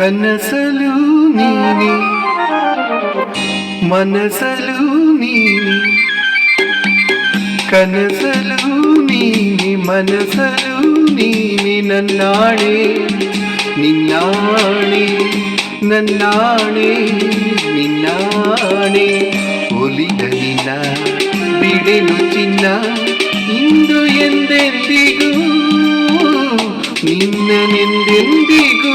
ಕನಸಲು ನೀನೆ ಮನಸಲು ನೀನೆ ಕನಸಲು ನೀನೆ ಮನಸಲು ನೀನೆ ನನ್ನಾಣೆ ನಿನ್ನಾಣೆ ನನ್ನಾಣೆ ನಿನ್ನಾಣೆ ಒಲಿದ ನಿನ್ನ ಬಿಡೆನು ಚಿನ್ನ ಇಂದು ಎಂದೆಂದಿಗೂ ನಿನ್ನನೆಂದೆಂದಿಗೂ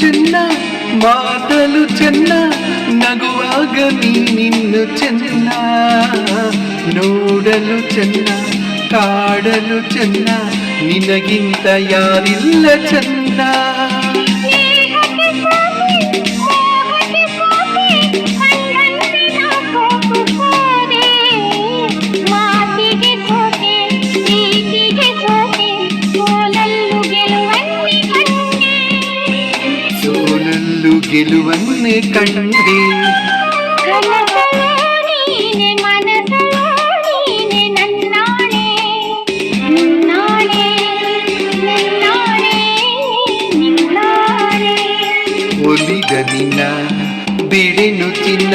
ಚೆನ್ನ ಮಾತಲು ಚೆನ್ನ ನಗುವಾಗ ನೀನಿನ್ನು ಚೆನ್ನ. ನೋಡಲು ಚೆನ್ನ ಕಾಡಲು ಚೆನ್ನ ನಿನಗಿಂತ ಯಾರಿಲ್ಲ ಚೆನ್ನ. ಗೆಲುವನ್ನೇ ಕಂಡೆ. ಒಲಿದ ನಿನ್ನ ಬಿಡೆನು ಚಿನ್ನ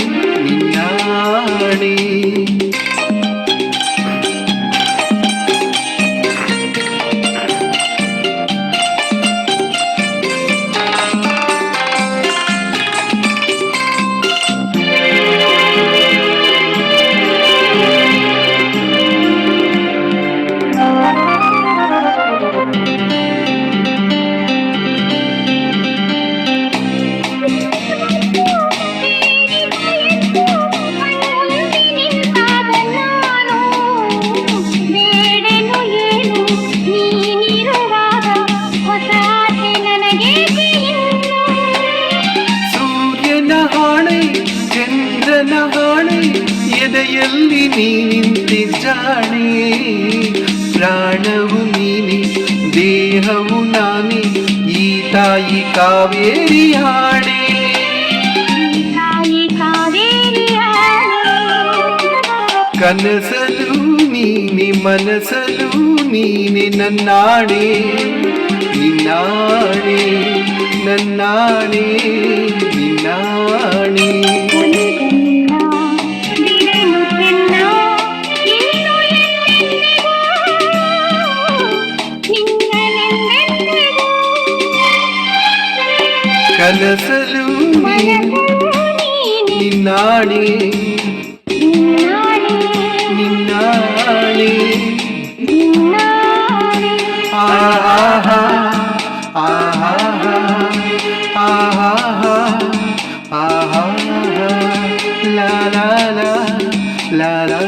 ಎದೆಯಲ್ಲಿ ನೀ ನಿಂತಿದ್ದಾಣೆ ಪ್ರಾಣವು ನೀನೆ ದೇಹವು ನಾನೇ ಈ ತಾಯಿ ಕಾವೇರಿ ಹಾಣೆ ಕನಸಲು ನೀನೆ ಮನಸಲು ನೀನೆ ನನ್ನಾಣೆ ನಿನ್ನಾಣೆ ನನ್ನಾಣೆ ನಿನ್ನಾಣೆ ಕನಸಲು ನೀನೆ ನಿನ್ನಾಣೆ ನಿನ್ನಾಣೆ ಆಹಾ ಆಹಾ ಆಹಾ ಆಹಾ ಲಾ ಲಾ ಲಾ ಲಾ ಲಾ